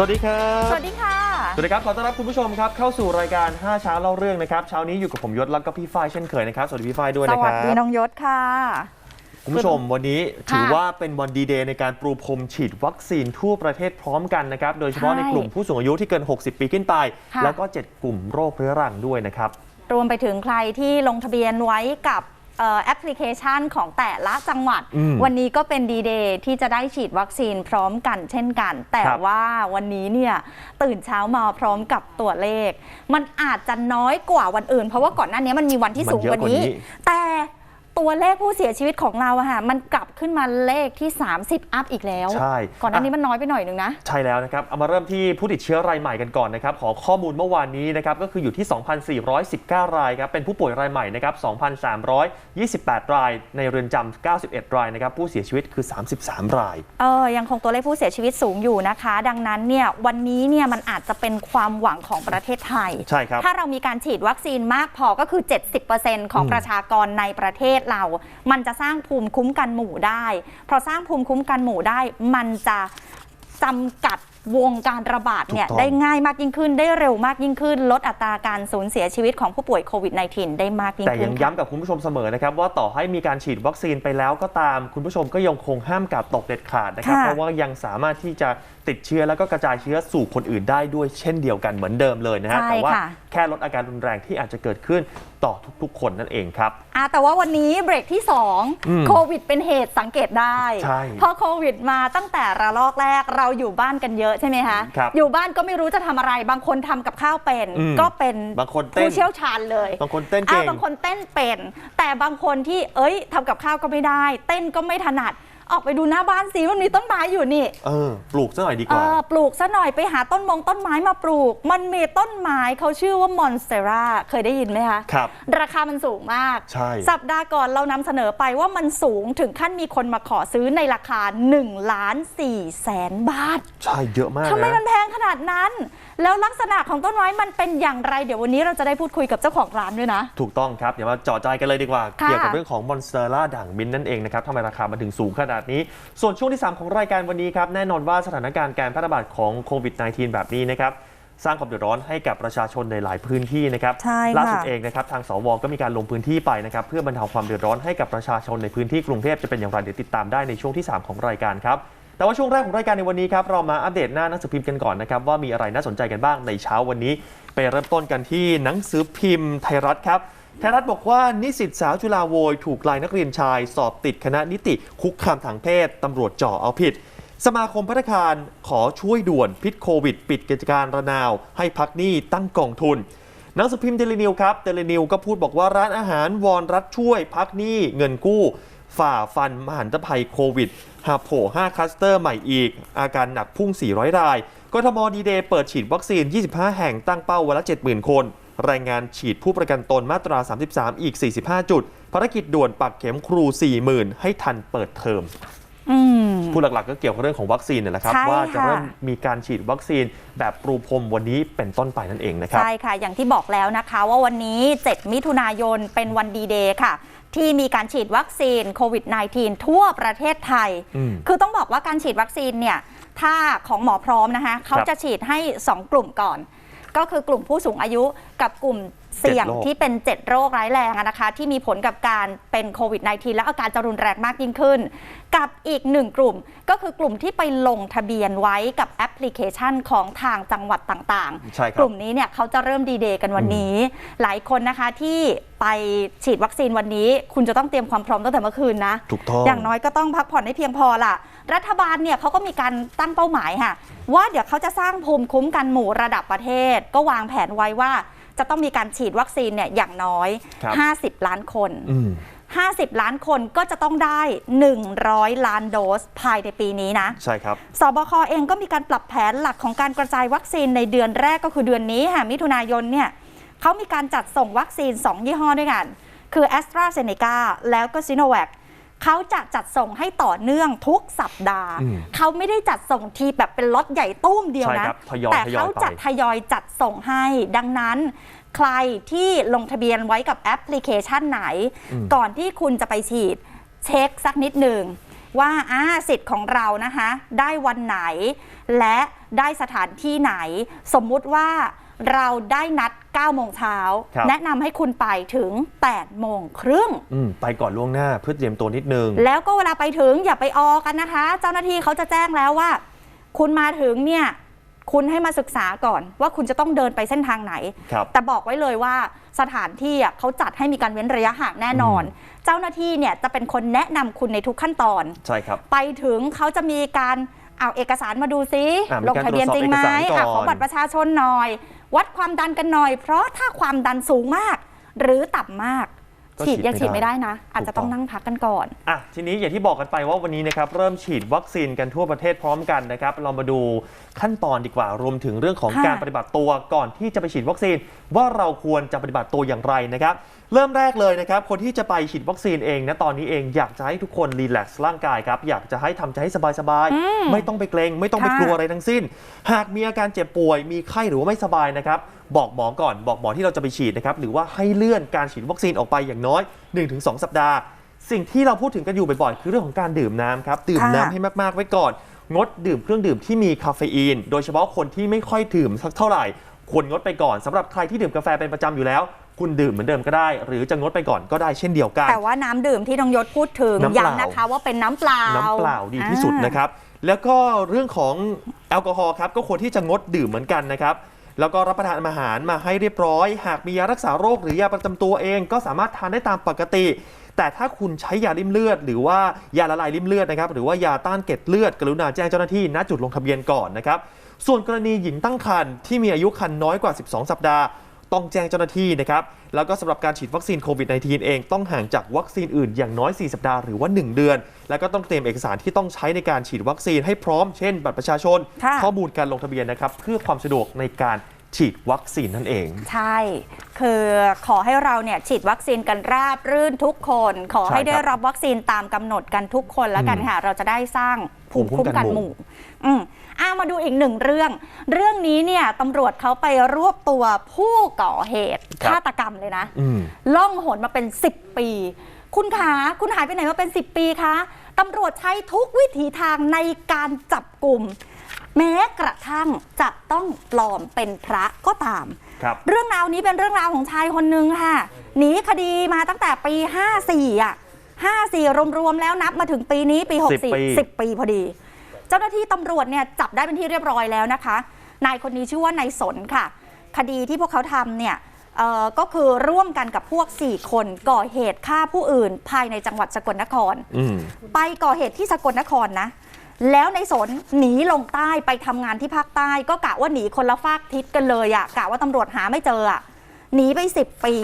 วัสดีครับ สวัสดีค่ะ สวัสดีครับ ขอต้อนรับคุณผู้ชมครับ เข้าสู่รายการ 5 เช้าเล่าเรื่องนะครับ เช้านี้อยู่กับผมยศแล้วก็พี่ฝ้ายเช่นเคยนะครับ สวัสดีพี่ฝ้ายด้วยสนะควัรัสบดีน้องยศค่ะ คุณผู้ชมวันนี้ถือค่ะว่าเป็นวันดีเดย์ในการปรูพรมฉีดวัคซีนทั่วประเทศพร้อมกันนะครับ โดยเฉพาะใช่ในกลุ่มผู้สูงอายุที่เกิน 60 ปีขึ้นไปค่ะแล้วก็ 7 กลุ่มโรคเรื้อรังด้วยนะครับ รวมไปถึงใครที่ลงทะเบียนไว้กับเอ่อ แอปพลิเคชันของแต่ละจังหวัดอืมวันนี้ก็เป็นดีเดย์ที่จะได้ฉีดวัคซีนพร้อมกันเช่นกัน แต่ครับว่าวันนี้เนี่ยตื่นเช้ามาพร้อมกับตัวเลข มันอาจจะน้อยกว่าวันอื่น เพราะว่าก่อนหน้านี้มันมีวันที่มันสูงเยอะกว่านี้กว่านี้ แต่ ตัวเลขผู้เสียชีวิตของเราอะค่ะมันกลับขึ้นมาเลขที่ 30 อัพอีกแล้ว ใช่ ก่อนหน้านี้มันน้อยไปหน่อยนึงนะ ใช่แล้วนะครับ เอามาเริ่มที่ผู้ติดเชื้อรายใหม่กันก่อนนะครับ ขอข้อมูลเมื่อวานนี้นะครับ ก็คืออยู่ที่ 2,419 รายครับ เป็นผู้ป่วยรายใหม่นะครับ 2,328 ราย ในเรือนจำ91 รายนะครับ ผู้เสียชีวิตคือ 33 ราย เออ ยังคงตัวเลขผู้เสียชีวิตสูงอยู่นะคะ ดังนั้นเนี่ยวันนี้เนี่ยมันอาจจะเป็นความหวังของประเทศไทย ใช่ครับ ถ้าเรามีการฉีดวัคซีนมากพอก็คือ 70%ของอืมประชากรในประเทศเรา มันจะสร้างภูมิคุ้มกันหมู่ได้ เพราะสร้างภูมิคุ้มกันหมู่ได้ มันจะจำกัดวงการระบาดเนี่ยถูกต้องได้ง่ายมากยิ่งขึ้นได้เร็วมากยิ่งขึ้น ลดอัตราการสูญเสียชีวิตของผู้ป่วยโควิด -19 ได้มากยิ่งแต่ขึ้ยันงค่ะย้ำกับคุณผู้ชมเสมอนะครับ ว่าต่อให้มีการฉีดวัคซีนไปแล้วก็ตาม คุณผู้ชมก็ยังคงห้ามกาดตกเด็ดขาดนะครับค่ะเพราะว่ายังสามารถที่จะ ติดเชื้อแล้วก็กระจายเชื้อสู่คนอื่นได้ด้วยเช่นเดียวกันเหมือนเดิมเลยนะฮะใช่แต่ว่าค่ะ แค่ลดอาการรุนแรงที่อาจจะเกิดขึ้นต่อทุกๆ คนนั่นเองครับ อะแต่ว่าวันนี้เบรกที่ อืม2 โควิดเป็นเหตุสังเกตได้ ใช่พอโควิดมาตั้งแต่ระลอกแรกเราอยู่บ้านกันเยอะใช่ไหมคะครับอยู่บ้านก็ไม่รู้จะทำอะไร บางคนทำกับข้าวเป็น อืมก็เป็นบางคนเต้น ผู้เชี่ยวชาญเลยบางคนเต้นอะเก่งบางคนเต้นเป็น แต่บางคนที่เอ้ยทำกับข้าวก็ไม่ได้ เต้นก็ไม่ถนัด ออกไปดูหน้าบ้านสิมันมีต้นไม้อยู่นี่ เออ ปลูกซะหน่อยดีกเอว่า อปลูกซะหน่อยไปหาต้นมงต้นไม้มาปลูก มันมีต้นไม้เขาชื่อว่ามอนสเตราเคยได้ยินไหมคะ ครับ ราคามันสูงมาก ใช่ สัปดาห์ก่อนเรานำเสนอไปว่ามันสูงถึงขั้นมีคนมาขอซื้อในราคา1ล้าน4แสนบาท ใช่เยอะมากทำไมนะ มันแพงขนาดนั้น แล้วลักษณะของต้นไม้มันเป็นอย่างไร เดี๋ยววันนี้เราจะได้พูดคุยกับเจ้าของร้านด้วยนะ ถูกต้องครับ เดี๋ยวมาเจาะใจกันเลยดีกว่า ค่ะ เกี่ยวกับเรื่องของมอนสเตอร่าด่างมินท์นั่นเองนะครับทำไมราคามันถึงสูงขนาดนี้ ส่วนช่วงที่ 3 ของรายการวันนี้ครับ แน่นอนว่าสถานการณ์การแพร่ระบาดของโควิด -19 แบบนี้นะครับ สร้างความเดือดร้อนให้กับประชาชนในหลายพื้นที่นะครับ ใช่ค่ะ ล่าสุดเองนะครับทางสวก็มีการลงพื้นที่ไปนะครับเพื่อบรรเทาความเดือดร้อนให้กับประชาชนในพื้นที่กรุงเทพจะเป็นอย่างไรเดี๋ยวติดตามได้ในช่วงที่ 3 ของรายการครับ แต่ว่าช่วงแรกของรายการในวันนี้ครับเรามาอัปเดตหน้าหนังสือพิมพ์กันก่อนนะครับว่ามีอะไรน่าสนใจกันบ้างในเช้าวันนี้ ไปเริ่มต้นกันที่หนังสือพิมพ์ไทยรัฐครับไทยรัฐบอกว่านิสิตสาวจุฬาโวยถูกลายนักเรียนชาย สอบติดคณะนิติคุกคามทางเพศตำรวจจ่อเอาผิด สมาคมพัฒคารขอช่วยด่วนพิษโควิด ปิดกิจการระนาว ให้พักหนี้ตั้งกองทุนหนังสือพิมพ์เดลินิวครับเดลินิวก็พูดบอกว่าร้านอาหารวอนรัฐช่วยพักหนี้เงินกู้ ฝ่าฟันมหันตภัยโควิด หาโผล่5คลัสเตอร์ใหม่อีก อาการหนักพุ่ง 400 ราย กทมดีเดย์เปิดฉีดวัคซีน 25 แห่งตั้งเป้าวันละ 70,000 คน รายงานฉีดผู้ประกันตนมาตรา 33 อีก 45 จุด ภารกิจด่วนปักเข็มครู 40,000 ให้ทันเปิดเทอม พูดหลักๆก็เกี่ยวกับเรื่องของวัคซีนนี่แหละครับใช่ว่าจะค่ะเริ่มมีการฉีดวัคซีนแบบปรูพรมวันนี้เป็นต้นไปนั่นเองนะครับ ใช่ค่ะ อย่างที่บอกแล้วนะคะ ว่าวันนี้ 7 มิถุนายนเป็นวันดีเดย์ค่ะที่มีการฉีดวัคซีนโควิด -19 ทั่วประเทศไทยอืมคือต้องบอกว่าการฉีดวัคซีนเนี่ย ถ้าของหมอพร้อมนะคะ เขาจะฉีดให้ 2 กลุ่มก่อน ก็คือกลุ่มผู้สูงอายุกับกลุ่มเสี่ยงเจ็ดโรคที่เป็น 7 โรคร้ายแรงอะนะคะ ที่มีผลกับการเป็นโควิด -19 แล้วอาการจะรุนแรงมากยิ่งขึ้น กับอีกหนึ่งกลุ่มก็คือกลุ่มที่ไปลงทะเบียนไว้กับแอปพลิเคชันของทางจังหวัดต่างๆใช่คกรับลุ่มนี้เนี่ยเขาจะเริ่มดีเดย์กันวันนี้ หลายคนนะคะที่ไปฉีดวัคซีนวันนี้ คุณจะต้องเตรียมความพร้อมตั้งแต่เมื่อคืนนะ ถูกต้อง อย่างน้อยก็ต้องพักผ่อนให้เพียงพอล่ะ รัฐบาลเนี่ยเขาก็มีการตั้งเป้าหมายค่ะ ว่าเดี๋ยวเขาจะสร้างภูมิคุ้มกันหมู่ระดับประเทศ ก็วางแผนไว้ว่าจะต้องมีการฉีดวัคซีนเนี่ยอย่างน้อยครับ50 ล้านคนอืม50 ล้านคนก็จะต้องได้ 100 ล้านโดสภายในปีนี้นะ ใช่ครับ สบคเองก็มีการปรับแผนหลักของการกระจายวัคซีนในเดือนแรกก็คือเดือนนี้ค่ะมิถุนายนเนี่ยเขามีการจัดส่งวัคซีน 2 ยี่ห้อด้วยกัน คือ a s t r a z เซ e c a แล้วก็ s i n o v a c เขาจะจัดส่งให้ต่อเนื่องทุกสัปดาห์อืมเขาไม่ได้จัดส่งทีแบบเป็นล็อตใหญ่ตุ้มเดียวใช่นะครับทยอยแต่ทยอยเขาไปจะทยอยจัดส่งให้ ดังนั้นใครที่ลงทะเบียนไว้กับแอปพลิเคชันไหนอืมก่อนที่คุณจะไปฉีด เช็คสักนิดหนึ่งว่าอ่าสิทธิ์ของเรานะคะ ได้วันไหน และได้สถานที่ไหน สมมุติว่า เราได้นัด 9 โมงเช้า ครับ แนะนำให้คุณไปถึง 8 โมงครึ่ง อืมไปก่อนล่วงหน้าเพื่อเตรียมตัวนิดนึง แล้วก็เวลาไปถึงอย่าไปออกันนะคะ เจ้าหน้าที่เขาจะแจ้งแล้วว่า คุณมาถึงเนี่ย คุณให้มาศึกษาก่อน ว่าคุณจะต้องเดินไปเส้นทางไหน ครับ แต่บอกไว้เลยว่าสถานที่อะเขาจัดให้มีการเว้นระยะห่างแน่นอน เจ้าหน้าที่เนี่ยจะเป็นคนแนะนำคุณในทุกขั้นตอน ใช่ครับ ไปถึงเขาจะมีการเอาเอกสารมาดูซิอะมีลงการทะเบียนจริงไหมตรวจสอบเอกสารก่อน อะขอบัตรประชาชนหน่อย วัดความดันกันหน่อย เพราะถ้าความดันสูงมาก หรือต่ำมาก ฉีดยังฉีฉีดดไม่ไม่ได้ได้นะ อาจจะถูกต้ต้อองงนั่งพักกันก่อนอะทีนี้อย่างที่บอกกันไปว่าวันนี้นะครับเริ่มฉีดวัคซีนกันทั่วประเทศพร้อมกันนะครับ เรามาดูขั้นตอนดีกว่ารวมถึงเรื่องของค่ะการปฏิบัติตัวก่อนที่จะไปฉีดวัคซีน ว่าเราควรจะปฏิบัติตัวอย่างไรนะครับ เริ่มแรกเลยนะครับคนที่จะไปฉีดวัคซีนเองนะตอนนี้เองอยากจะให้ทุกคนรีแลกซ์ร่างกายครับอยากจะให้ทำใจให้สบายอืมๆไม่ต้องไปเกรง ไม่ต้องไปค่ะกลัวอะไรทั้งสิ้น หากมีอาการเจ็บป่วยมีไข้หรือว่าไม่สบายนะครับ บอกหมอก่อน บอกหมอที่เราจะไปฉีดนะครับหรือว่าให้เลื่อนการฉีดวัคซีนออกไปอย่างน้อย 1-2 สัปดาห์ สิ่งที่เราพูดถึงกันอยู่บ่อยๆคือเรื่องของการดื่มน้ำครับดื่มค่ะน้ำให้มากๆไว้ก่อน งดดื่มเครื่องดื่มที่มีคาเฟอีน โดยเฉพาะคนที่ไม่ค่อยดื่มสักเท่าไหร่ควรงดไปก่อนสำหรับใครที่ดื่มกาแฟเป็นประจำอยู่แล้ว คุณดื่มเหมือนเดิมก็ได้ หรือจะงดไปก่อนก็ได้เช่นเดียวกัน แต่ว่าน้ำดื่มที่น้องยศพูดถึงน้ำเปล่าย้ำนะคะว่าเป็นน้ำเปล่า น้ำเปล่าดีที่สุดอ่านะครับ แล้วก็เรื่องของแอลกอฮอล์ครับก็ควรที่จะงดดื่มเหมือนกันนะครับ แล้วก็รับประทานอาหารมาให้เรียบร้อย หากมียารักษาโรคหรือยาประจำตัวเองก็สามารถทานได้ตามปกติ แต่ถ้าคุณใช้ยาริ่มเลือด หรือว่ายาละลายริ่มเลือดนะครับหรือว่ายาต้านเกล็ดเลือด กรุณาแจ้งเจ้าหน้าที่ณจุดลงทะเบียนก่อนนะครับส่วนกรณีหญิงตั้งครรภ์ที่มีอายุครรภ์น้อยกว่า 12 สัปดาห์ ต้องแจ้งเจ้าหน้าที่นะครับแล้วก็สำหรับการฉีดวัคซีนโควิด -19 เองต้องห่างจากวัคซีนอื่นอย่างน้อย 4 สัปดาห์หรือว่า 1 เดือน แล้วก็ต้องเตรียมเอกสารที่ต้องใช้ในการฉีดวัคซีนให้พร้อมเช่น บัตรประชาชน ข้อมูลการลงทะเบียนนะครับเพื่อความสะดวกในการ ฉีดวัคซีนนั่นเอง ใช่ คือขอให้เราเนี่ยฉีดวัคซีนกันราบรื่นทุกคน ขอให้ใช่ครับได้รับวัคซีนตามกำหนดกันทุกคนแล้วกันอืมค่ะ เราจะได้สร้างภูมิภูมิคุ้คุ้มมกักันนหหมู่มู่อืมอ่ามาดูอีกหนึ่งเรื่อง เรื่องนี้เนี่ยตำรวจเขาไปรวบตัวผู้ก่อเหตุฆาตกรรมเลยนะอืมล่องหนมาเป็น 10 ปี คุณขาคุณหายไปไหนมาเป็น 10 ปีคะตำรวจใช้ทุกวิถีทางในการจับกลุ่ม แม้กระทั่งจะต้องปลอมเป็นพระก็ตามครับเรื่องราวนี้เป็นเรื่องราวของชายคนหนึ่งค่ะหนีคดีมาตั้งแต่ปี 54อะ54 รวมๆแล้วนับมาถึงปีนี้ปี10ปี 64 10 ปีพอดี เจ้าหน้าที่ตำรวจเนี่ยจับได้เป็นที่เรียบร้อยแล้วนะคะ นายคนนี้ชื่อว่านายสนค่ะ คดีที่พวกเขาทำเนี่ยเอ่อก็คือร่วมกันกับพวก 4 คนก่อเหตุฆ่าผู้อื่นภายในจังหวัดสกลนครอืมไปก่อเหตุที่สกลนครนะ แล้วในสนหนีลงใต้ไปทำงานที่ภาคใต้ ก็กะว่าหนีคนละฟากทิศกันเลยอะกะว่าตำรวจหาไม่เจออะหนีไป 10 ปี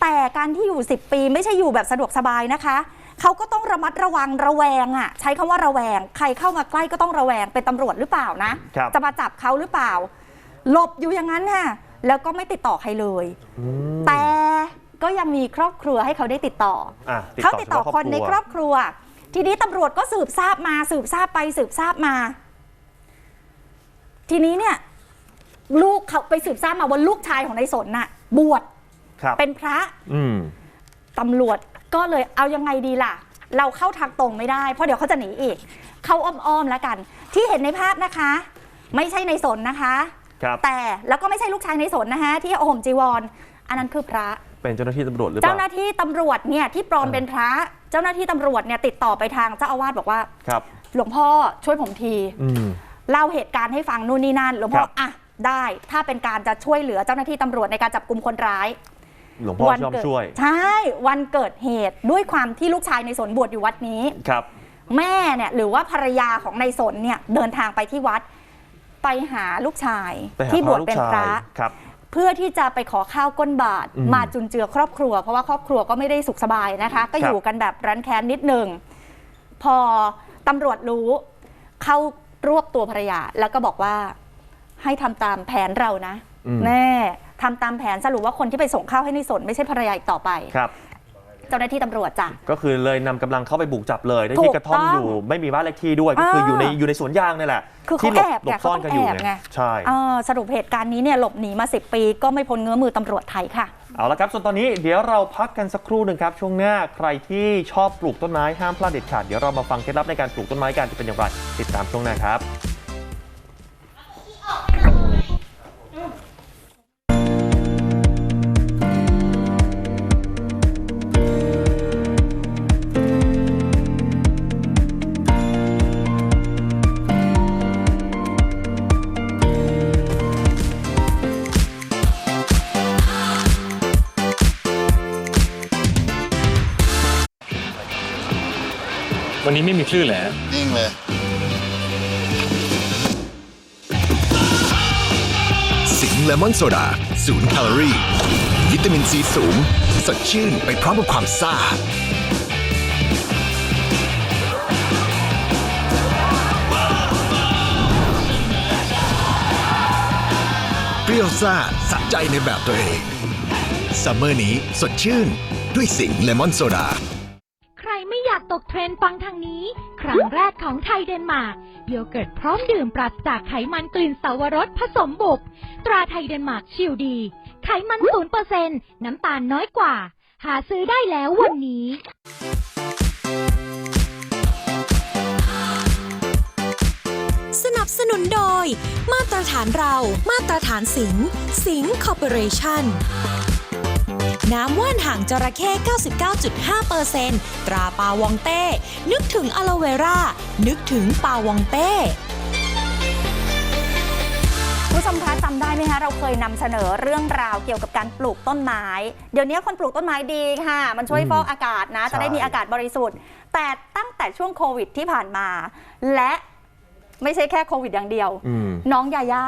แต่การที่อยู่ 10 ปีไม่ใช่อยู่แบบสะดวกสบายนะคะเขาก็ต้องระมัดระวังระแวงอะใช้คำว่าระแวง ใครเข้ามาใกล้ก็ต้องระแวงเป็นตำรวจหรือเปล่านะครับจะมาจับเขาหรือเปล่า หลบอยู่อย่างนั้นค่ะแล้วก็ไม่ติดต่อใครเลยอืมแต่ก็ยังมีครอบครัวให้เขาได้ติดต่ออะเขาติดต่อฉพะคนในครอบครัว ทีนี้ตำรวจก็สืบทราบมาสืบทราบไปสืบทราบมา ทีนี้เนี่ยลูกเขาไปสืบทราบมาว่าลูกชายของนายสนน่ะ บวชครับเป็นพระอืมตำรวจก็เลยเอายังไงดีล่ะ เราเข้าทางตรงไม่ได้ เพราะเดี๋ยวเขาจะหนีอีก เข้าอ้อมๆแล้วกัน ที่เห็นในภาพนะคะ ไม่ใช่ในสนนะคะครับแต่แล้วก็ไม่ใช่ลูกชายในสนนะคะที่ห่มจีวร อันนั้นคือพระ เป็นเจ้าหน้าที่ตำรวจหรือเปเจ้าล่าหน้าที่ตำรวจเนี่ยที่ปลอมเออเป็นพระ เจ้าหน้าที่ตำรวจเนี่ยติดต่อไปทางเจ้าอาวาสบอกว่า ครับ หลวงพ่อช่วยผมที อืม เล่าเหตุการณ์ให้ฟังนู่นนี่นั่นหลวงพ่อครับ อะได้ ถ้าเป็นการจะช่วยเหลือเจ้าหน้าที่ตำรวจในการจับกลุ่มคนร้าย หลวงพ่อชอบเกิดช่วย ใช่ วันเกิดเหตุด้วยความที่ลูกชายในสนบวชอยู่วัดนี้ ครับ แม่เนี่ยหรือว่าภรรยาของในสนเนี่ยเดินทางไปที่วัด ไปหาลูกชายไปหาที่พบวระชลูกเป็นชาพยระ ครับ เพื่อที่จะไปขอข้าวก้นบาทอืมมาจุนเจือครอบครัว เพราะว่าครอบครัวก็ไม่ได้สุขสบายนะคะ ก็ครับอยู่กันแบบรันแค้นนิดหนึ่งพอตำรวจรู้ เข้ารวบตัวภรรยา แล้วก็บอกว่าให้ทำตามแผนเรานะอืมแน่ทำตามแผนสรุปว่าคนที่ไปส่งข้าวให้ในสนไม่ใช่ภรรยาอีกต่อไปครับ เจ้าหน้าที่ตำรวจจ้ะ ก็คือเลยนำกำลังเข้าไปบุกจับเลยได้ถูที่กกระท่อมต้องอยู่ ไม่มีบ้านเลขที่ด้วย ก็คืออยู่ในอ่าอยู่ในสวนยางนี่แหละคือเขาที่หลบแอบหลไงบซ่อนกันอยู่เขาต้องแอบไงใช่เออสรุปเหตุการณ์นี้เนี่ยหลบหนีมา 10 ปีก็ไม่พ้นเงื้อมือตำรวจไทยค่ะ เอาละครับ ส่วนตอนนี้เดี๋ยวเราพักกันสักครู่หนึ่งครับ ช่วงหน้าใครที่ชอบปลูกต้นไม้ห้ามพลาดเด็ดขาด เดี๋ยวเรามาฟังเคล็ดลับในการปลูกต้นไม้กันจะเป็นอย่างไรติดตามช่วงหน้าครับ นนี้ไม่มีคลื่นเลยฮะนิ่งเลยสิงห์เลมอนโซดาศูนย์แคลอรี่ วิตามินซีสูง สดชื่นไปพร้อมกับความซ่า เปรี้ยวซ่าสะใจในแบบตัวเองซัมเมอร์นี้สดชื่นด้วยสิงห์เลมอนโซดา ของไทยเดนมาร์กโยเกิร์ตพร้อมดื่มปราศจากไขมันกลิ่นสาวรสผสมบุกตราไทยเดนมาร์กชิลดี ไขมันศูนเปอร์เซ็นต์น้ำตาลน้อยกว่า หาซื้อได้แล้ววันนี้สนับสนุนโดย มาตรฐานเรา มาตรฐานสิง สิงคอร์ปอเรชั่น น้ำว่านห่างจระเข้ 99.5%ตราปาวองเต้ นึกถึงอะโลเวรา นึกถึงปาวองเต้คุณผู้ชมคะจำได้ไหมคะเราเคยนำเสนอเรื่องราวเกี่ยวกับการปลูกต้นไม้ เดี๋ยวนี้คนปลูกต้นไม้ดีค่ะ มันช่วยอืมฟอกอากาศนะ จะได้ใช่มีอากาศบริสุทธิ์ แต่ตั้งแต่ช่วงโควิดที่ผ่านมา และไม่ใช่แค่โควิดอย่างเดียวอืมน้องยาย่า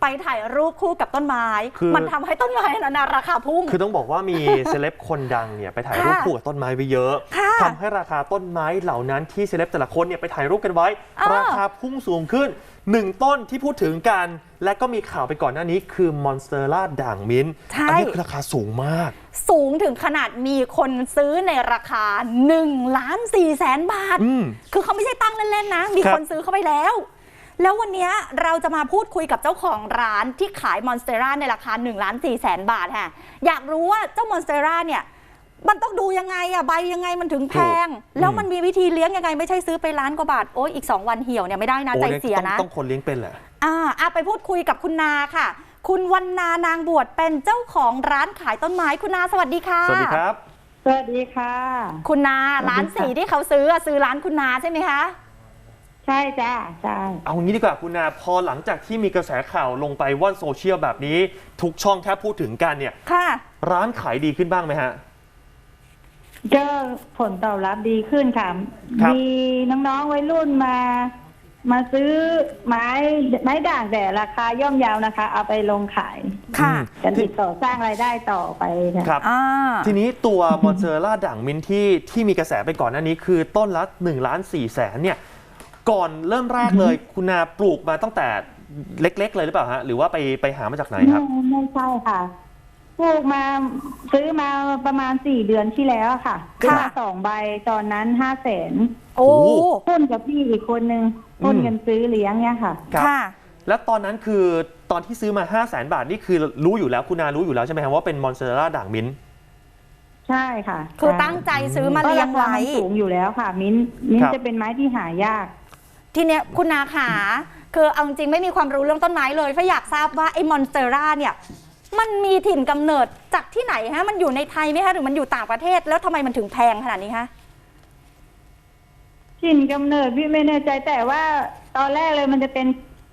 ไปถ่ายรูปคู่กับต้นไม้ คือ มันทำให้ต้นไม้นั้นนะราคาพุ่ง คือต้องบอกว่ามี เซเลบคนดังเนี่ยไปถ่ายรูปค่ะคู่กับต้นไม้ไว้เยอะค่ะทำให้ราคาต้นไม้เหล่านั้นที่เซเลบแต่ละคนเนี่ยไปถ่ายรูปกันไว้อ่าราคาพุ่งสูงขึ้นหนึ่งต้นที่พูดถึงกัน และก็มีข่าวไปก่อนหน้านี้คือมอนสเตอร่าด่างมิ้นท์ใช่ อันี้คือราคาสูงมาก สูงถึงขนาดมีคนซื้อในราคา1ล้าน4แสนบาท อืมคือเขาไม่ใช่ตั้งเล่นๆนะ มีครับ คนซื้อเข้าไปแล้ว แล้ววันนี้เราจะมาพูดคุยกับเจ้าของร้านที่ขายมอนสเตอร่าในราคา1ล้าน4แสนบาทค่ะอยากรู้ว่าเจ้ามอนสเตอร่าเนี่ยมันต้องดูยังไงอะใบยังไงมันถึงแพง แล้วมันมีวิธีเลี้ยงยังไงไม่ใช่ซื้อไปล้านกว่าบาท โอ้ยอีก 2 วันเหี่ยวเนี่ยไม่ได้นะโอ้ใจเนี่ยเสียต้องนะ ต้องคนเลี้ยงเป็นแหละอ่าอะไปพูดคุยกับคุณนาค่ะ คุณวันนานางบวชเป็นเจ้าของร้านขายต้นไม้คุณนาสวัสดีค่ะสวัสดีครับ สวัสดีค่ะ คุณนาร้านสวัสดีค่ะสีที่เขาซื้ออะซื้อร้านคุณนาใช่ไหมคะใช่จ้าใช่เอางี้ดีกว่าคุณนาพอหลังจากที่มีกระแสข่าวลงไปว่อนโซเชียลแบบนี้ ทุกช่องแค่พูดถึงกันเนี่ย ค่ะ ร้านขายดีขึ้นบ้างไหมฮะก็ผลตอบรับดีขึ้นค่ะครับมีน้องๆวัยรุ่นมา มาซื้อไม้ไม้ด่างแต่ราคาย่อมเยาวนะคะ เอาไปลงขาย ค่ะกันที่ติดต่อสร้างรายได้ต่อไปค่ะครับอ่าทีนี้ตัวมอนเซอร่าด่างมินท์ที่ที่มีกระแสไปก่อนหน้านี้ คือต้นละ1ล้าน4แสนเนี่ย ก่อนเริ่มแรกเลย คุณนาปลูกมาตั้งแต่เล็ก ๆ เลยหรือเปล่าฮะหรือว่าไปไปหามาจากไหนครับ ไม่ไม่ใช่ค่ะปลูกมาซื้อมาประมาณสี่เดือนที่แล้วค่ะซื้อมาสองใบตอนนั้นห้าแสนโอ้โอ้หุ้นกับพี่อีกคนนึงหุ้นกันซื้อเลี้ยงเนี่ยค่ะ ครับ ค่ะ แล้วตอนนั้นคือตอนที่ซื้อมา 5 0 0แสนบาท นี่คือรู้อยู่แล้วคุณนารู้อยู่แล้วใช่ไหมครับว่าเป็นมอนเซอร่าด่างมินท์ใช่ค่ะคือตั้งใจซื้อมาเพราะเลี้ยรางคาไว้ มันสูงอยู่แล้วค่ะ มิ้นท์มิ้นครัท์บจะเป็นไม้ที่หายาก ทีเนี้ยคุณนาขาคือเอาจริงๆไม่มีความรู้เรื่องต้นไม้เลยฟ้าอยากทราบว่าไอ้มอนสเตอร่าเนี่ยมันมีถิ่นกำเนิดจากที่ไหนฮะ มันอยู่ในไทยไหมคะหรือมันอยู่ต่างประเทศ แล้วทำไมมันถึงแพงขนาดนี้คะถิ่นกำเนิดพี่ไม่แน่ใจแต่ว่าตอนแรกเลยมันจะเป็น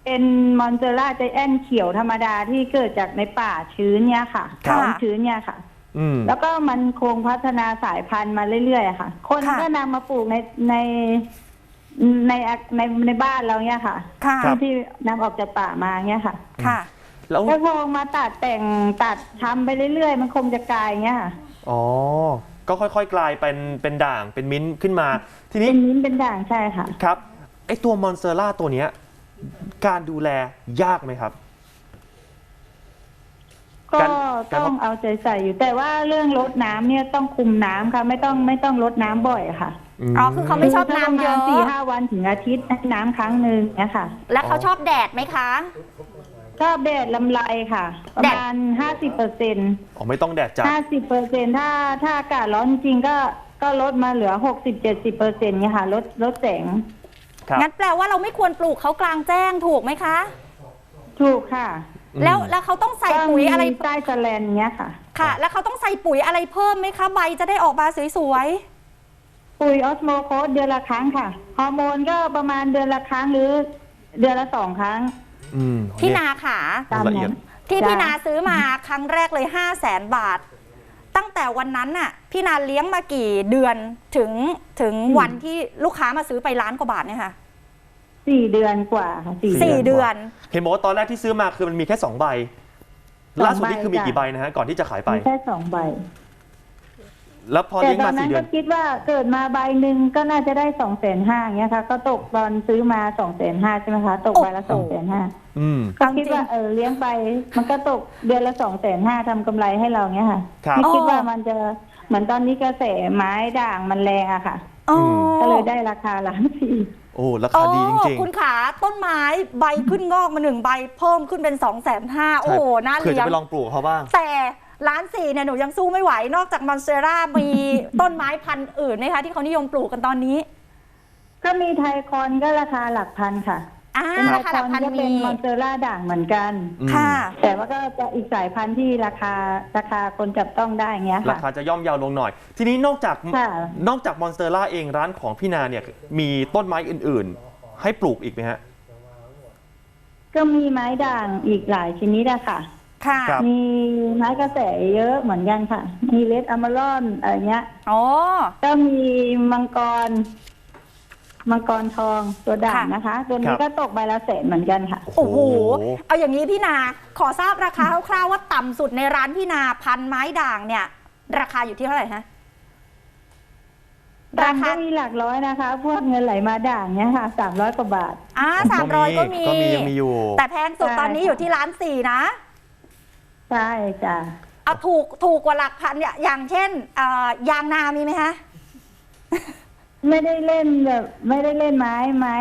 เป็นมอนเจอร่าใจแอนเขียวธรรมดาที่เกิดจากในป่าชื้นเนี่ยค่ะค่ะของชื้นเนี่ยค่ะอืมแล้วก็มันคงพัฒนาสายพันธุ์มาเรื่อยๆอะค่ะ คนค่ะก็นำมาปลูกในใน ในในในบ้านเราเนี่ยค่ะค่ะครับที่นำออกจากป่ามาเนี่ยค่ะค่ะ แล้วแล้วพอมาตัดแต่งตัดทำไปเรื่อยๆ มันคงจะกลายอย่างเงี้ยค่ะอ๋อ ก็ค่อยๆ กลายเป็นเป็นด่างเป็นมิ้นท์ขึ้นมา ทีนี้เป็นมิ้นท์เป็นด่างใช่ค่ะ ครับไอตัวมอนเซอร่าตัวเนี้ย การดูแลยากไหมครับ ก็การการต้องเอาใจใส่อยู่แต่ว่าเรื่องลดน้ำเนี่ยต้องคุมน้ำค่ะ ไม่ต้องไม่ต้องลดน้ำบ่อยค่ะ อ๋อคือเขาไม่ชอบน้ำเยอะสี่ห้าวันถึงอาทิตย์ให้น้ำครั้งหนึ่งเนี่ยค่ะและเขาชอบแดดไหมคะชอบแดดลำไรค่ะ ประมาณห้าสิบเปอร์เซ็นต์อ๋อไม่ต้องแดดจัดห้าสิบเปอร์เซ็นถ้าถ้าอากาศร้อนจริงๆก็ก็ลดมาเหลือหกสิบเจ็ดสิบเปอร์เซ็นต์เนี่ยค่ะลดลดแสงครับงั้นแปลว่าเราไม่ควรปลูกเขากลางแจ้งถูกไหมคะ ถูกค่ะอืมแล้วแล้วเขาต้องใส่ปุ๋ยอะไรก็มีใต้สแลนเนี้ยค่ะ ค่ะ แล้วเขาต้องใส่ปุ๋ยอะไรเพิ่มไหมคะ ใบจะได้ออกมาสวย ปุ๋ยออสโมโคสเดือนละครั้งค่ะ ฮอร์โมนก็ประมาณเดือนละครั้งหรือเดือนละสองครั้ง อืมๆพี่นาขา ตามละเอียนั้ด น ที่จ้ะ พี่นาซื้อมาครั้งแรกเลย 5 0 0แสนบาท ตั้งแต่วันนั้นน่ะ พี่นาเลี้ยงมากี่เดือนถึงถึงวันที่ลูกค้ามาซื้อไปล้านกว่าบาทเนี่ยค่ะสี่เดือนกว่าค่ะสี่ สี่เดือน เห็นบอกว่าตอนแรกที่ซื้อมาคือมันมีแค่สองใบสองใบ ล่าสุดนี่คือมีจ้ะกี่ใบนะฮะ ก่อนที่จะขายไป มีแค่สองใบ แล้วพอแต่เลี้ยงตอมานนั้สี่นเดือก็น คิดว่าเกิดมาใบหนึ่งก็น่าจะได้สองแสนห้าอย่างเงี้ยค่ะ ก็ตกตอนซื้อมาสองแสนห้าใช่ไหมคะ ตกใบละสองแสนห้าอืม ก็คิดว่าเออเลี้ยงไป มันก็ตกเดือนละสองแสนห้าทำกำไรให้เราเงี้ยค่ะครับ ไม่คิดอ๋อว่ามันจะเหมือนตอนนี้กระแสไม้ด่างมันแรงอะค่ะ อ๋อก็เลยได้ราคาล้านสี่โอ้ราคาดีจริง คุณขาต้นไม้ใบขึ้นงอกมาหนึ่งใบเพิ่มขึ้นเป็น2องแสนห้าๆโอ้โหน่าเผื่อเลี้ยจะง ไปลองปลูกเขาบ้าง แต่ ร้านสี่เนี่ยหนูยังสู้ไม่ไหวนอกจากมอนสเตอร่ามีต้นไม้พันธุ์อื่นไหมคะที่เขานิยมปลูกกันตอนนี้ก็มีไทยคอนก็ราคาหลักพันค่ะอ่าเป็นไทรายคาคหลัอกนพันก็มีเป็นมอนเตอร่าด่างเหมือนกันค่ะ แต่ว่าก็จะอีกสายพันธุ์ที่ราคาราคาคนจับต้องได้อย่างเงี้ยราค่ะคาจะย่อมเยาวลงหน่อย ทีนี้นอกจากค่ะนอกจากมอนสเตอร่าเองร้านของพี่นาเนี่ยมีต้นไม้อื่น ๆ ให้ปลูกอีกไหมฮะก็มีไม้ด่างอีกหลายชนิดอะค่ะ ค่ะครับ มีไม้กระแสเยอะเหมือนกันค่ะ มีเลดอะมารอนอะไรเงี้ยอ๋อก็มีมังกร มังกรทองตัวด่างค่ะ นะคะ ตัวนี้ครับ ก็ตกใบละแสนเหมือนกันค่ะ โอ้โห เอาอย่างนี้พี่นา ขอทราบราคาคร่าวๆว่าต่ำสุดในร้านพี่นาพันไม้ด่างเนี่ย ราคาอยู่ที่เท่าไหร่ฮะ ราราคา คามีหลักร้อยนะคะ พวกเงินไหลมาด่างเนี้ยค่ะสามร้อยกว่าบาท อ่าสามร้อยก็มี ก็มียังมีอยู่ แต่แพงสุดใช่ตอนนี้อยู่ที่ร้านสี่นะ ใช่จ้ะเอาถูกถูกกว่าหลักพันเนี่ยอย่างเช่นเอ่อยางนามีไหมคะ ไม่ได้เล่นแบบไม่ได้เล่นไม้ไม้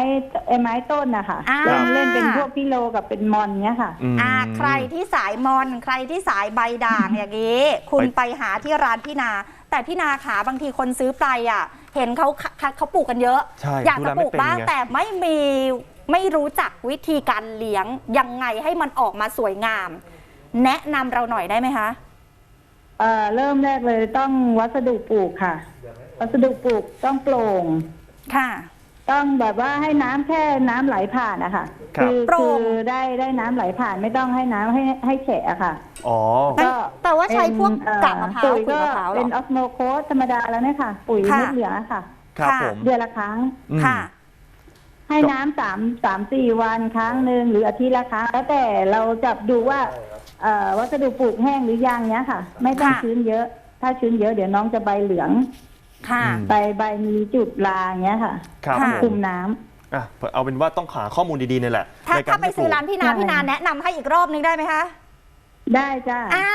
ไอ้ไม้ต้นนะคะอ่า เล่นเล่นเป็นพวกพี่โลกับเป็นมอนเนี้ยค่ะอืมอ่าใครที่สายมอนใครที่สายใบด่างอย่างนี้ คุณไปไปหาที่ร้านพี่นา แต่พี่นาขาบางทีคนซื้อไปอะ เห็นเขาเขาเขาปลูกกันเยอะ ใช่อยากดูจะแลปไม่ลูกเป็นบ้างไง แต่ไม่มีไม่รู้จักวิธีการเลี้ยงยังไงให้มันออกมาสวยงาม แนะนำเราหน่อยได้ไหมคะ เอ่อเริ่มแรกเลยต้องวัสดุปลูกค่ะ วัสดุปลูกต้องโปร่ง ค่ะ ต้องแบบว่าให้น้ำแค่น้ำไหลผ่านนะคะครับ โปร่คืงได้ได้น้ำไหลผ่านไม่ต้องให้น้ำให้ให้แฉะอะค่ะ อ๋อ งั้นแปลว่าใช้พวกเป็นกากมะพร้าวปุ๋ยปุ๋ยก็มะพร้าวเหรเป็อนออสโมโคสธรรมดาแล้วเนี่ยค่ะ ปุ๋ยค่ะ เม็ดเหลืองอะค่ะ ครับค่ะ ผมเดือนละครั้ง อืม ค่ะ ให้น้ำสามสามสี่วันครั้งหนึ่งหรืออาทิตย์ละครั้งแล้วแต่เราจับดูว่า เอ่อวัสดุปลูกแห้งหรือยังเนี้ยค่ะ ไม่ต้องค่ะ ชื้นเยอะ ถ้าชื้นเยอะเดี๋ยวน้องจะใบเหลือง ค่ะ อืม ใบใบมีจุดลาอย่างเงี้ยค่ะครับค่ะ ผคุมมน้ำ อะเอาเป็นว่าต้องหาข้อมูลดีๆนี่แหละถ้าในกถ้าไปที่จะซื้อลูก ร้านพี่นา ใช่ พี่นาแนะนำให้อีกรอบนึงได้ไหมคะได้จ้า อ่า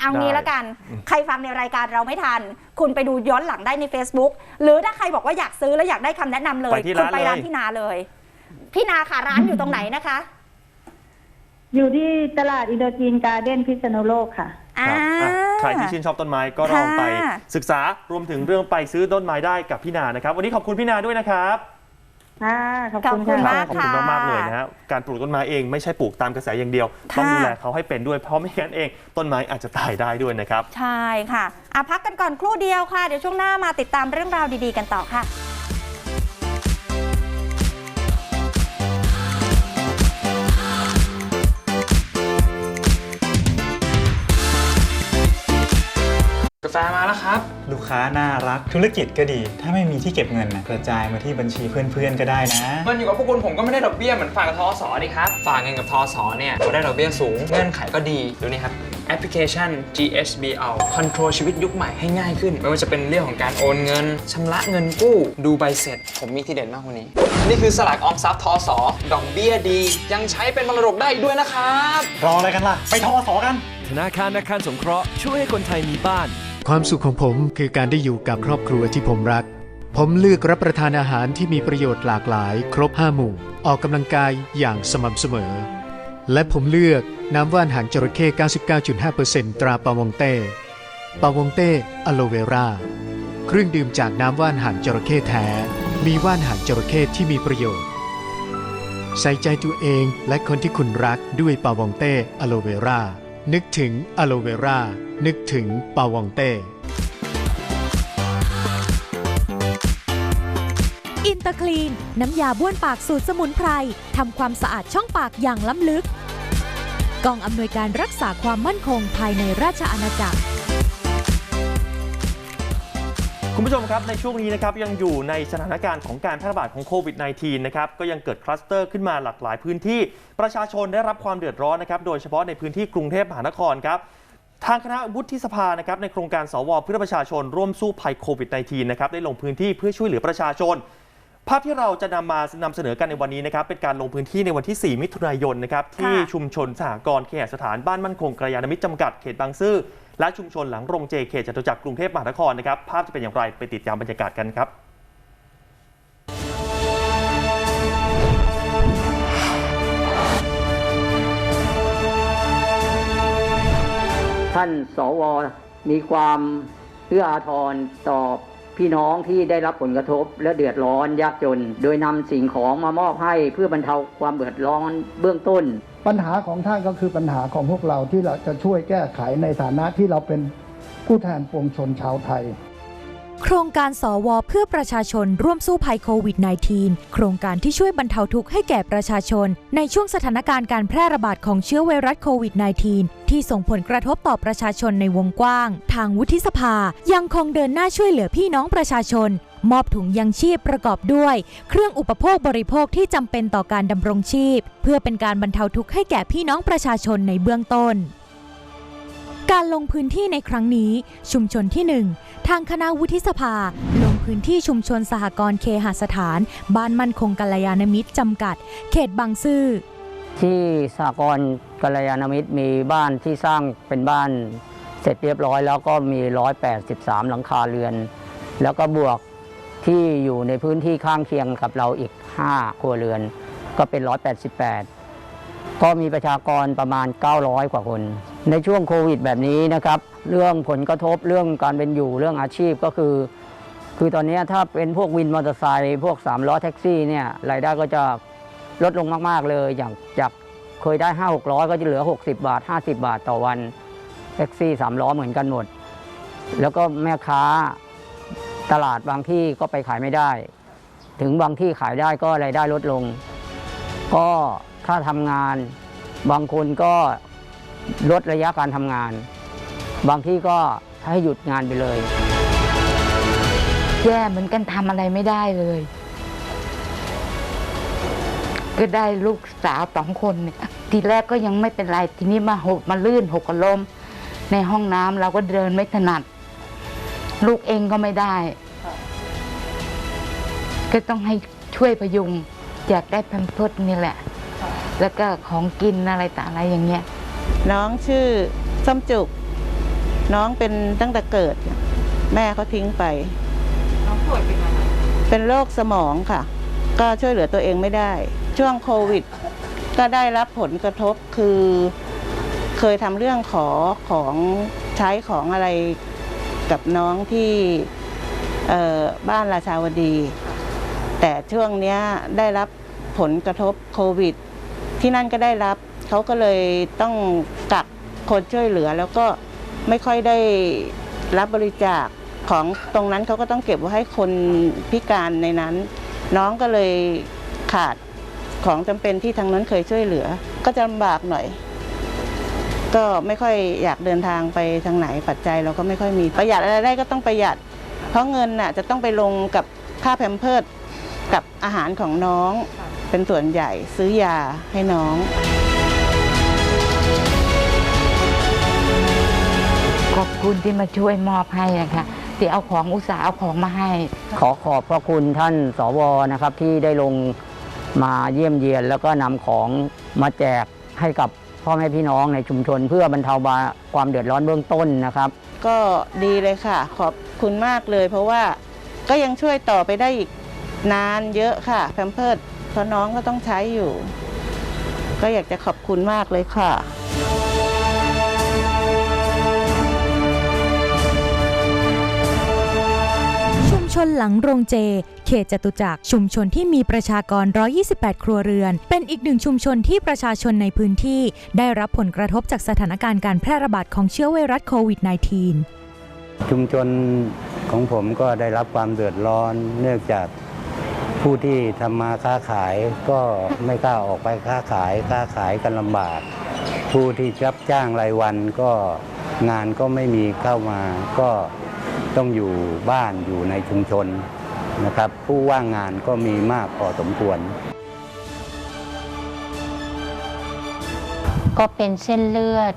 เอางี้ได้แล้วกันใครฟังในรายการเราไม่ทัน คุณไปดูย้อนหลังได้ใน Facebook หรือถ้าใครบอกว่าอยากซื้อแล้วอยากได้คำแนะนำเลยไปที่คุณร้านไปร้านเลย พี่นาเลย พี่นาค่ะร้านอยู่ตรงไหนนะคะ อยู่ที่ตลาดอินโดจีนการ์เด้นพิษณุโลกค่ะ อ่า ครับอะใครที่ชื่นชอบต้นไม้ก็ลองไป ค่ะ ศึกษารวมถึงเรื่องไปซื้อต้นไม้ได้กับพี่นานะครับ วันนี้ขอบคุณพี่นาด้วยนะครับค่ะ ขอบขอบคุณคุณค่ะมาก ขอบคุณมากๆเลยนะฮะการปลูกต้นไม้เองไม่ใช่ปลูกตามกระแสอย่างเดียว ค่ะ ต้องดูแลเขาให้เป็นด้วยเพราะไม่งั้นเองต้นไม้อาจจะตายได้ด้วยนะครับ ใช่ค่ะอะ พักกันก่อนครู่เดียวค่ะ เดี๋ยวช่วงหน้ามาติดตามเรื่องราวดีๆกันต่อค่ะ แฟมาแล้วครับ ลูกค้าน่ารักธุรกิจก็ดี ถ้าไม่มีที่เก็บเงินนะกระจายมาที่บัญชีเพื่อนๆก็ได้นะ เงินอยู่กับพวกคุณผมก็ไม่ได้ดอกเบี้ยเหมือนฝากกับทอสดีครับ ฝากเงินกับทอสเนี่ยเราได้ดอกเบี้ยสูง เงื่อนไขก็ดี ดูนี่ครับแอปพลิเคชัน GSBL คอนโทรลชีวิตยุคใหม่ให้ง่ายขึ้น ไม่ว่าจะเป็นเรื่องของการโอนเงินชำระเงินกู้ ดูใบเสร็จ ผมมีที่เด่นมากกว่านี้ นี่คือสลากออมทรัพย์ทอสดอกเบี้ยดี ยังใช้เป็นมรดกได้อีกด้วยนะครับ รออะไรกันล่ะ ไปทอสอกัน ธนาคารอาคารสงเคราะห์ช่วยให้คนไทยมีบ้าน ความสุขของผมคือการได้อยู่กับครอบครัวที่ผมรัก ผมเลือกรับประทานอาหารที่มีประโยชน์หลากหลาย ครบ5หมู่ ออกกำลังกายอย่างสม่ำเสมอ และผมเลือกน้ำว่านหางจระเข้ 99.5%ตราปาวงเต้ ปาวงเต้อะโลเวราเครื่องดื่มจากน้ำว่านหางจระเข้แท้ มีว่านหางจระเข้ที่มีประโยชน์ ใส่ใจตัวเองและคนที่คุณรักด้วยปาวงเต้อะโลเวรา นึกถึงอะโลเวรานึกถึงปาวองเต้อินเตอร์คลีน น้ำยาบ้วนปากสูตรสมุนไพรทำความสะอาดช่องปากอย่างล้ำลึก กองอำนวยการรักษาความมั่นคงภายในราชอาณาจักร คุณผู้ชมครับ ในช่วงนี้นะครับยังอยู่ในสถานการณ์ของการแพร่ระบาดของโควิด -19 นะครับก็ยังเกิดคลัสเตอร์ขึ้นมาหลากหลายพื้นที่ ประชาชนได้รับความเดือดร้อนนะครับโดยเฉพาะในพื้นที่กรุงเทพมหานครครับทางคณะวุฒิสภานะครับในโครงการสวเพื่อประชาชนร่วมสู้ภัยโควิด -19 นะครับได้ลงพื้นที่เพื่อช่วยเหลือประชาชน ภาพที่เราจะนำมานำเสนอกันในวันนี้นะครับเป็นการลงพื้นที่ในวันที่ 4 มิถุนายนนะครับที่ชุมชนสหกรณ์เคหสถานบ้านมั่นคงกระยาณมิตรจำกัดเขตบางซื่อ และชุมชนหลังโรงเจเขตจตุจักรกรุงเทพมหานครนะครับภาพจะเป็นอย่างไรไปติดตามบรรยากาศกันครับท่านสวมีความเอื้ออาทรต่อ พี่น้องที่ได้รับผลกระทบและเดือดร้อนยากจน โดยนำสิ่งของมามอบให้เพื่อบรรเทาความเดือดร้อนเบื้องต้น ปัญหาของท่านก็คือปัญหาของพวกเราที่เราจะช่วยแก้ไขในฐานะที่เราเป็นผู้แทนปวงชนชาวไทย โครงการสวเพื่อประชาชนร่วมสู้ภัยโควิด -19 โครงการที่ช่วยบรรเทาทุกข์ให้แก่ประชาชน ในช่วงสถานการณ์การแพร่ระบาดของเชื้อไวรัสโควิด -19 ที่ส่งผลกระทบต่อประชาชนในวงกว้าง ทางวุฒิสภายังคงเดินหน้าช่วยเหลือพี่น้องประชาชน มอบถุงยังชีพประกอบด้วย เครื่องอุปโภคบริโภคที่จำเป็นต่อการดำรงชีพ เพื่อเป็นการบรรเทาทุกข์ให้แก่พี่น้องประชาชนในเบื้องต้น การลงพื้นที่ในครั้งนี้ชุมชนที่ 1 ทางคณะวุฒิสภา ลงพื้นที่ชุมชนสหกรณ์เคหสถาน บ้านมั่นคงกัลยาณมิตรจำกัด เขตบางซื่อที่สหกรณ์กัลยาณมิตรมีบ้านที่สร้างเป็นบ้านเสร็จเรียบร้อยแล้วก็มี 183 หลังคาเรือน แล้วก็บวกที่อยู่ในพื้นที่ข้างเคียงกับเราอีก 5 ครัวเรือน ก็เป็น 188 ก็มีประชากรประมาณ 900 กว่าคน ในช่วงโควิดแบบนี้นะครับ เรื่องผลกระทบเรื่องการเป็นอยู่เรื่องอาชีพก็คือ คือตอนนี้ถ้าเป็นพวกวินมอเตอร์ไซค์พวกสามล้อแท็กซี่เนี่ยรายได้ก็จะลดลงมาก ๆ เลยอย่างจากเคยได้ 5 6 0 0 ก็จะเหลือ 60 บาท 50 บาทต่อวันแท็กซี่สามล้อเหมือนกันหมด แล้วก็แม่ค้าตลาดบางที่ก็ไปขายไม่ได้ ถึงบางที่ขายได้ก็รายได้ลดลง ก็ ถ้าทำงาน บางคนก็ลดระยะการทำงาน บางที่ก็ให้หยุดงานไปเลย แย่เหมือนกันทำอะไรไม่ได้เลย ก็ได้ลูกสาวสองคนเนี่ยทีแรกก็ยังไม่เป็นไร ทีนี้มาหกมาลื่นหกกระลม ในห้องน้ำเราก็เดินไม่ถนัด ลูกเองก็ไม่ได้ ก็ต้องให้ช่วยพยุงอยากได้แพมเพิร์สนี่แหละ แล้วก็ของกินอะไรต่างอะไรอย่างเงี้ย น้องชื่อส้มจุก น้องเป็นตั้งแต่เกิด แม่เขาทิ้งไป น้องป่วยเป็นอะไร เป็นโรคสมองค่ะ ก็ช่วยเหลือตัวเองไม่ได้ ช่วงโควิด ก็ได้รับผลกระทบคือ เคยทำเรื่องขอของใช้ของอะไรกับน้องที่เอ่อบ้านราชาวดี แต่ช่วงเนี้ยได้รับผลกระทบโควิด ที่นั่นก็ได้รับ เขาก็เลยต้องกักคนช่วยเหลือ แล้วก็ไม่ค่อยได้รับบริจาคของตรงนั้นเขาก็ต้องเก็บไว้ให้คนพิการในนั้น น้องก็เลยขาดของจำเป็นที่ทางนั้นเคยช่วยเหลือ ก็จะลำบากหน่อย ก็ไม่ค่อยอยากเดินทางไปทางไหนปัจจัยเราก็ไม่ค่อยมีประหยัดอะไรได้ก็ต้องประหยัด เพราะเงินน่ะจะต้องไปลงกับค่าแพมเพิร์ดกับอาหารของน้อง เป็นส่วนใหญ่ซื้อยาให้น้อง ขอบคุณที่มาช่วยมอบให้อะค่ะที่เอาของอุตส่าห์เอาของมาให้ ขอขอบพระคุณท่านสวนะครับที่ได้ลงมาเยี่ยมเยียน แล้วก็นำของมาแจกให้กับพ่อแม่พี่น้องในชุมชน เพื่อบรรเทาความเดือดร้อนเบื้องต้นนะครับ ก็ดีเลยค่ะ ขอบคุณมากเลย เพราะว่าก็ยังช่วยต่อไปได้อีกนานเยอะค่ะแพมเพิร์ด เพราะน้องก็ต้องใช้อยู่ ก็อยากจะขอบคุณมากเลยค่ะชุมชนหลังโรงเจ เขตจตุจักรชุมชนที่มีประชากร 128 ครัวเรือน เป็นอีกหนึ่งชุมชนที่ประชาชนในพื้นที่ ได้รับผลกระทบจากสถานการณ์การแพร่ระบาดของเชื้อไวรัสโควิด -19 ชุมชนของผมก็ได้รับความเดือดร้อนเนื่องจาก ผู้ที่ทำมาค้าขายก็ไม่กล้าออกไปค้าขายค้าขายกันลำบาก ผู้ที่รับจ้างรายวันก็งานก็ไม่มีเข้ามา ก็ต้องอยู่บ้านอยู่ในชุมชนนะครับ ผู้ว่างงานก็มีมากพอสมควร ก็เป็นเส้นเลือด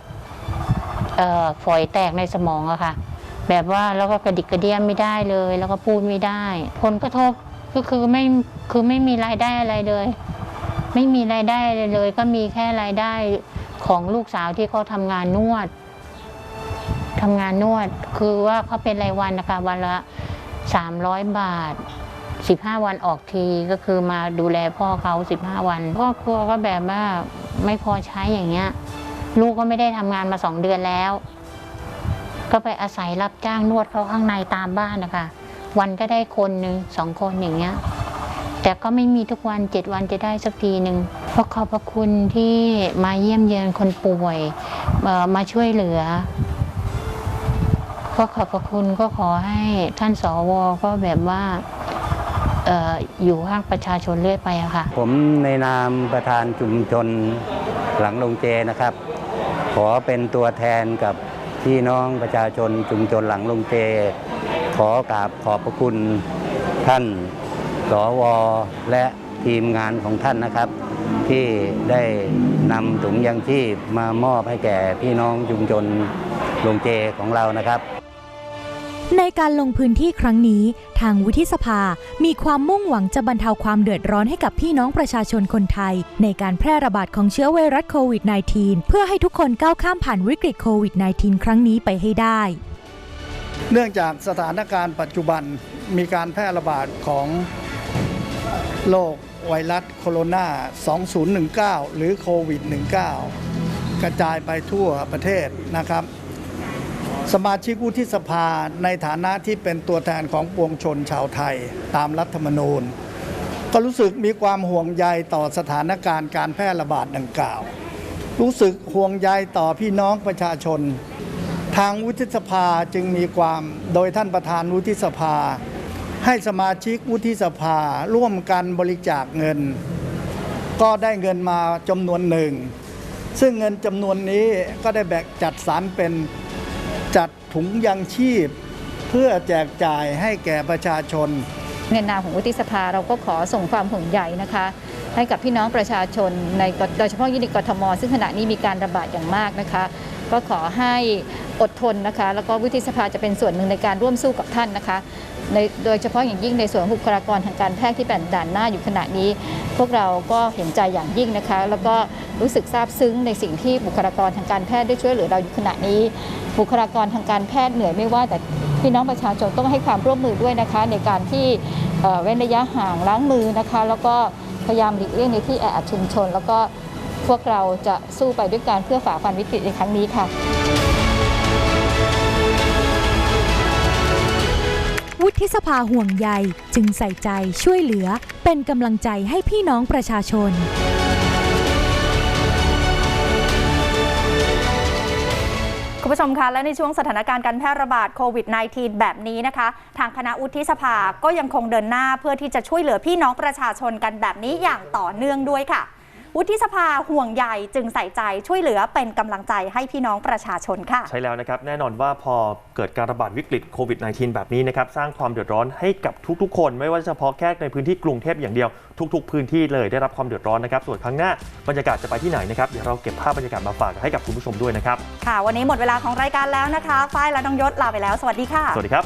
ออฝอยแตกในสมองอะค่ะ แบบว่าแล้วก็กระดิกกระเดี้ยไม่ได้เลย แล้วก็พูดไม่ได้ ผลกระทบ ก็คือไม่คือไม่มีรายได้อะไรเลย ไม่มีรายได้อะไรเลย ก็มีแค่รายได้ของลูกสาวที่เขาทำงานนวดทำงานนวด คือว่าเขาเป็นรายวันนะคะวันละสามร้อยบาท15วันออกทีก็คือมาดูแลพ่อเขา15วันครอบครัวก็แบบว่าไม่พอใช้อย่างเงี้ย ลูกก็ไม่ได้ทำงานมาสองเดือนแล้ว ก็ไปอาศัยรับจ้างนวดเขาข้างในตามบ้านนะคะ วันก็ได้คนหนึ่งสองคนอย่างเงี้ยแต่ก็ไม่มีทุกวันเจ็ดวันจะได้สักทีหนึ่งก็ขอบพระคุณที่มาเยี่ยมเยียนคนป่วยมาช่วยเหลือก็ขอบพระคุณก็ขอให้ท่านสวก็แบบว่าอออยู่ข้างประชาชนเรื่อยไปอะค่ะ ผมในนามประธานชุมชนหลังลงเจนะครับ ขอเป็นตัวแทนกับพี่น้องประชาชนชุมชนหลังลงเจ ขอกราบขอบพระคุณท่านสวและทีมงานของท่านนะครับ ที่ได้นำถุงยางชีพมามอบให้แก่พี่น้องชุมชนลงเจของเรานะครับ ในการลงพื้นที่ครั้งนี้ ทางวุฒิสภามีความมุ่งหวังจะบรรเทาความเดือดร้อนให้กับพี่น้องประชาชนคนไทย ในการแพร่ระบาดของเชื้อไวรัสโควิด -19 เพื่อให้ทุกคนก้าวข้ามผ่านวิกฤตโควิด -19 ครั้งนี้ไปให้ได้ เนื่องจากสถานการณ์ปัจจุบันมีการแพร่ระบาดของโรคไวรัสโคโรนา 2019 หรือโควิด -19 กระจายไปทั่วประเทศนะครับ สมาชิกวุฒิสภาในฐานะที่เป็นตัวแทนของปวงชนชาวไทยตามรัฐธรรมนูญ ก็รู้สึกมีความห่วงใยต่อสถานการณ์การแพร่ระบาดดังกล่าว รู้สึกห่วงใยต่อพี่น้องประชาชน ทางวุฒิสภาจึงมีความโดยท่านประธานวุฒิสภา ให้สมาชิกวุฒิสภาร่วมกันบริจาคเงิน ก็ได้เงินมาจำนวนหนึ่ง ซึ่งเงินจำนวนนี้ก็ได้แบ่งจัดสรรเป็นจัดถุงยังชีพ เพื่อแจกจ่ายให้แก่ประชาชนในนามของวุฒิสภาเราก็ขอส่งความห่วงใยนะคะ ให้กับพี่น้องประชาชนในโดยเฉพาะยิ่งในกทม ซึ่งขณะนี้มีการระบาดอย่างมากนะคะ ก็ขอให้อดทนนะคะ แล้วก็วุฒิสภาจะเป็นส่วนหนึ่งในการร่วมสู้กับท่านนะคะในโดยเฉพาะอย่างยิ่งในส่วนบุคลากรทางการแพทย์ที่เป็นด่านหน้าอยู่ขณะนี้ พวกเราก็เห็นใจอย่างยิ่งนะคะ แล้วก็รู้สึกซาบซึ้งในสิ่งที่บุคลากรทางการแพทย์ได้ช่วยเหลือเราอยู่ขณะนี้ บุคลากรทางการแพทย์เหนื่อยไม่ว่าแต่พี่น้องประชาชนต้องให้ความร่วมมือด้วยนะคะ ในการที่เอ่อเว้นระยะห่างล้างมือนะคะ แล้วก็พยายามหลีกเลี่ยงในที่แออัดชุมชน แล้วก็ พวกเราจะสู้ไปด้วยกันเพื่อฝ่าฟันวิกฤตในครั้งนี้ค่ะ วุฒิสภาห่วงใยจึงใส่ใจช่วยเหลือเป็นกำลังใจให้พี่น้องประชาชนคุณผู้ชมคะและในช่วงสถานการณ์การแพร่ระบาดโควิด -19 แบบนี้นะคะ ทางคณะวุฒิสภาก็ยังคงเดินหน้าเพื่อที่จะช่วยเหลือพี่น้องประชาชนกันแบบนี้อย่างต่อเนื่องด้วยค่ะ วุฒิสภาห่วงใยจึงใส่ใจช่วยเหลือเป็นกำลังใจให้พี่น้องประชาชนค่ะ ใช่แล้วนะครับ แน่นอนว่าพอเกิดการระบาดวิกฤตโควิด -19 แบบนี้นะครับสร้างความเดือดร้อนให้กับทุกๆ คน ไม่ว่าเฉพาะแค่ในพื้นที่กรุงเทพอย่างเดียวทุก ๆ พื้นที่เลยได้รับความเดือดร้อนนะครับส่วนครั้งหน้าบรรยากาศจะไปที่ไหนนะครับเดี๋ยวเราเก็บภาพบรรยากาศมาฝากให้กับคุณผู้ชมด้วยนะครับค่ะวันนี้หมดเวลาของรายการแล้วนะคะฝ้ายและน้องยศลาไปแล้ว สวัสดีค่ะสวัสดีครับ